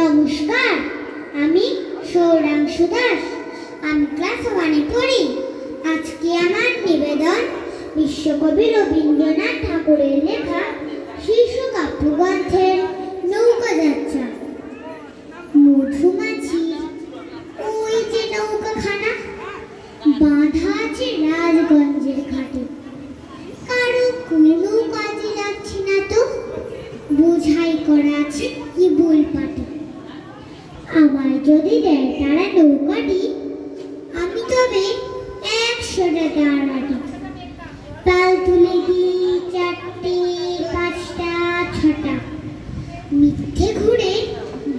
নমস্কার, আমি সৌরাংশু দাস। আমি ক্লাস ওয়ানে পড়ি। আজকে আমার নিবেদন বিশ্বকবি রবীন্দ্রনাথ ঠাকুরের লেখা শীর্ষ কাব্যগ্রন্থের নৌকা যাত্রা। মধুমাছি ওই যে নৌকাখানা, বাঁধা আছে রাজগঞ্জের ঘাটে। কারও কোনো কাজে যাচ্ছি না তো? বোঝাই করা আছে যদি দেয় তারা নৌকাটি, আমি তবে একশো টাকা আড়াটি পাল তুলে দিই চারটে, পাঁচটা, ছটা। মিথ্যে ঘুরে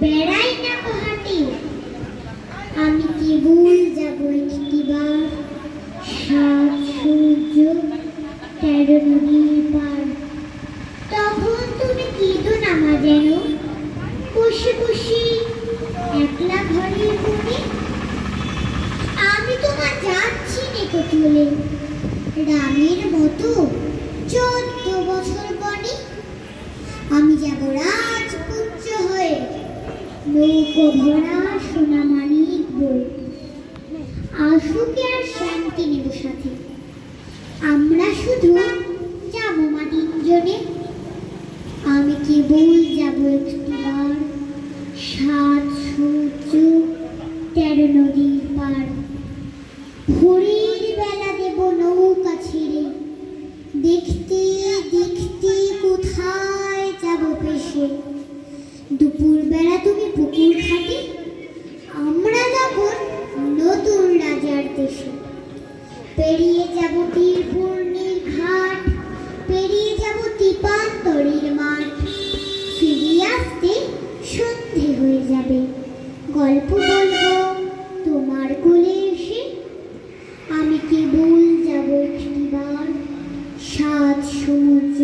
বেড়াই না হাটে আমি কেবল যাব একটিবার সাত সূর্য, তেরো নদীর পার। তখন তুমি কেঁদো না মা যেন? বসে বসে একলা ঘরের কোণে আমি তোমার যাচ্ছি নেকো চলে রামের মতো চোদ্দ বছর বনে আমি যাব রাজপুত্র হয়ে। নৌকো ভরা সোনা মানিক বই আসুকে আর শান্তি নেব সাথে। আমরা শুধু যাব মা তিনজনে। আমি কেবল যাব একটিবার নদীর পার ভোরের বেলা দেব নৌকা ছেড়ে। দেখতে দেখতে কোথায় যাব পেশে? দুপুর বেলা তুমি পুকুর ঘাটে সমুদ্র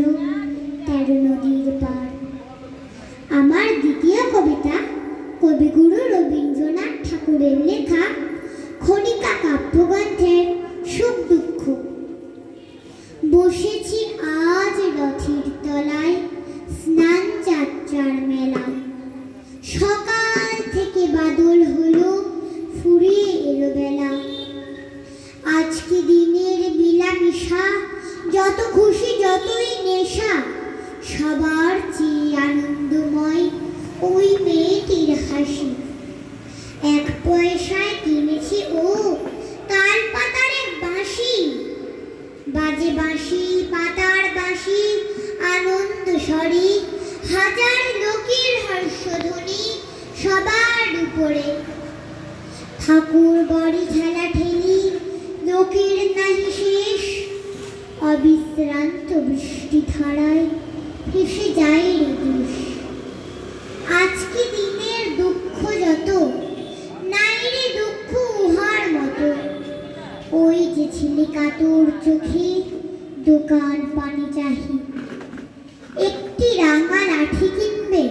তেরো নদীর পার। আমার দ্বিতীয় কবিতা কবিগুরু রবীন্দ্রনাথ ঠাকুরের লেখা খনিকা কাব্যগ্রন্থের সুখ দুঃখ। বসেছি আজ রথের তলায় স্নান যাত্রার মেলা। সকাল থেকে বাদল হলো ফুরিয়ে এলো বেলা। আজকে দিনের নেশা। সবার চেয়ে আনন্দময় ওই মেয়েটির হাসি। এক পয়সায় কিনেছি ও তাল পাতার বাঁশি। বাজে বাঁশি, পাতার বাঁশি, আনন্দ স্বরে হাজার লোকের হর্ষধ্বনি সবার উপরে। ঠাকুর বাড়ি বৃষ্টি ভেসে যায় দেশ আজকে দিনের দুঃখ যত? নাই রে দুঃখ উহার মতো। ওই যে ছেলে কাতর চোখে দোকান পানি চাহি। একটি রাঙা লাঠি কিনবে,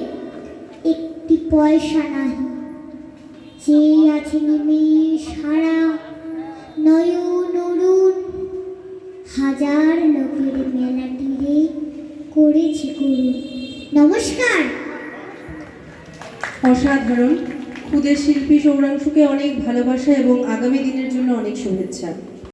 একটি পয়সা নাহি। চেয়ে আছে নেমে সারা নয়ন অরুণ, হাজার লোকের মেলাটিরে করেছি করুন নমস্কার। অসাধারণ। ক্ষুদের শিল্পী সৌরাংশুকে অনেক ভালোবাসা এবং আগামী দিনের জন্য অনেক শুভেচ্ছা।